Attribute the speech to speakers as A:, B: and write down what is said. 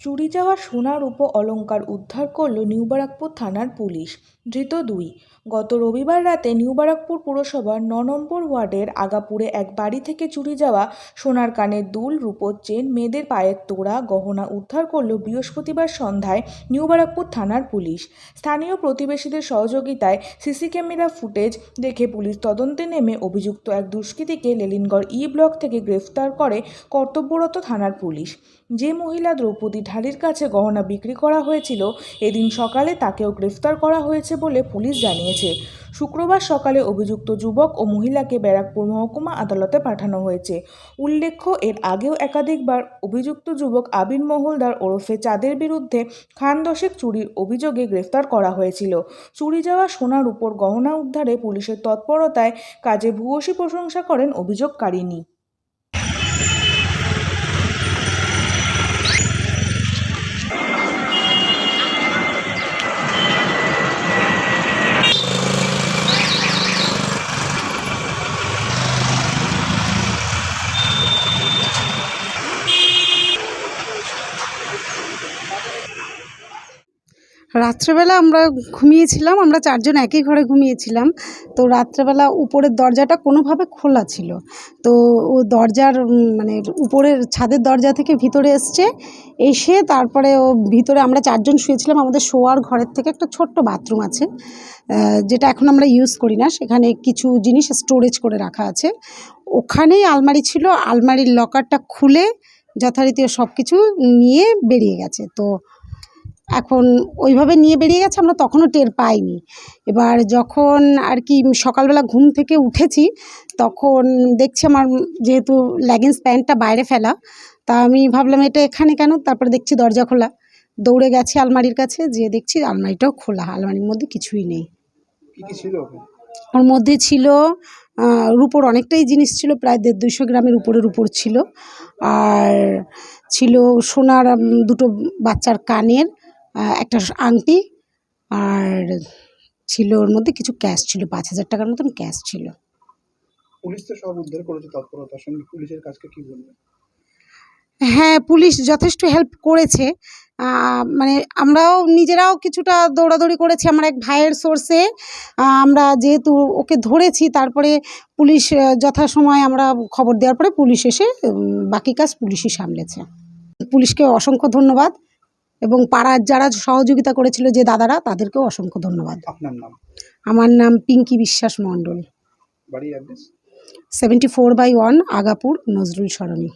A: চুরি যাওয়া সোনার উপ অলংকার উদ্ধার করল নিউবারাকপুর থানার পুলিশ। ধৃত দুই। গত রবিবার রাতে নিউবারাকপুর পুরসভার ন নম্বর ওয়ার্ডের আগাপুরে এক বাড়ি থেকে চুরি যাওয়া সোনার কানের দুল, রূপোর চেন, মেয়েদের পায়ের তোড়া, গহনা উদ্ধার করল বৃহস্পতিবার সন্ধ্যায় নিউবারাকপুর থানার পুলিশ। স্থানীয় প্রতিবেশীদের সহযোগিতায় সিসি ক্যামেরা ফুটেজ দেখে পুলিশ তদন্তে নেমে অভিযুক্ত এক দুষ্কৃতীকে লেলিনগড় ই ব্লক থেকে গ্রেফতার করে কর্তব্যরত থানার পুলিশ। যে মহিলা দ্রৌপদী ঢালির কাছে গহনা বিক্রি করা হয়েছিল, এদিন সকালে তাকেও গ্রেফতার করা হয়েছে বলে পুলিশ জানিয়েছে। শুক্রবার সকালে অভিযুক্ত যুবক ও মহিলাকে ব্যারাকপুর মহকুমা আদালতে পাঠানো হয়েছে। উল্লেখ্য, এর আগেও একাধিকবার অভিযুক্ত যুবক আবির মহলদার ওরফে চাঁদের বিরুদ্ধে খান দশেক চুরির অভিযোগে গ্রেফতার করা হয়েছিল। চুরি যাওয়া সোনার উপর গহনা উদ্ধারে পুলিশের তৎপরতায় কাজে ভূয়সী প্রশংসা করেন অভিযোগকারিনী
B: রাত্রেবেলা আমরা ঘুমিয়েছিলাম, আমরা চারজন একই ঘরে ঘুমিয়েছিলাম। তো রাত্রেবেলা উপরের দরজাটা কোনোভাবে খোলা ছিল। তো ও দরজার মানে উপরের ছাদের দরজা থেকে ভিতরে এসছে, এসে তারপরে ও ভিতরে আমরা চারজন শুয়েছিলাম। আমাদের শোয়ার ঘরের থেকে একটা ছোট্ট বাথরুম আছে যেটা এখন আমরা ইউজ করি না। সেখানে কিছু জিনিস স্টোরেজ করে রাখা আছে। ওখানেই আলমারি ছিল, আলমারির লকারটা খুলে যথারীতি সব কিছু নিয়ে বেরিয়ে গেছে। তো এখন ওইভাবে নিয়ে বেরিয়ে গেছে আমরা তখনও টের পাইনি। এবার যখন আর কি সকালবেলা ঘুম থেকে উঠেছি তখন দেখছি আমার যেহেতু লেগিংস প্যান্টটা বাইরে ফেলা তা আমি ভাবলাম এটা এখানে কেন? তারপরে দেখছি দরজা খোলা। দৌড়ে গেছি আলমারির কাছে যেয়ে দেখছি আলমারিটাও খোলা আলমারির মধ্যে কিছুই নেই? ওর মধ্যে ছিল রুপোর অনেকটাই জিনিস ছিল প্রায় দেড় দুশো গ্রামের উপরের উপর ছিল। আর ছিল সোনার দুটো বাচ্চার কানের একটা আংটি আর ছিল ওর মধ্যে কিছু ক্যাশ ছিল পাঁচ হাজার টাকার মতন ক্যাশ ছিল।
C: পুলিশ তো সব উদ্ধার করেছে তৎপরতার সঙ্গে পুলিশের কাজকে কি বলবেন
B: হ্যাঁ পুলিশ যথেষ্ট হেল্প করেছে। মানে আমরাও নিজেরাও কিছুটা দৌড়াদৌড়ি করেছি। আমার এক ভাইয়ের সোর্সে আমরা যেহেতু ওকে ধরেছি তারপরে পুলিশ যথাসময় আমরা খবর দেওয়ার পরে পুলিশ এসে বাকি কাজ পুলিশই সামলেছে। পুলিশকে অসংখ্য ধন্যবাদ। এবং পাড়ার যারা সহযোগিতা করেছিল যে দাদারা তাদেরকেও অসংখ্য ধন্যবাদ।
C: আপনার নাম?
B: আমার নাম পিঙ্কি বিশ্বাস মণ্ডল।
C: বাড়ি address?
B: Seventy four by one Agapur Nazrul Sarani.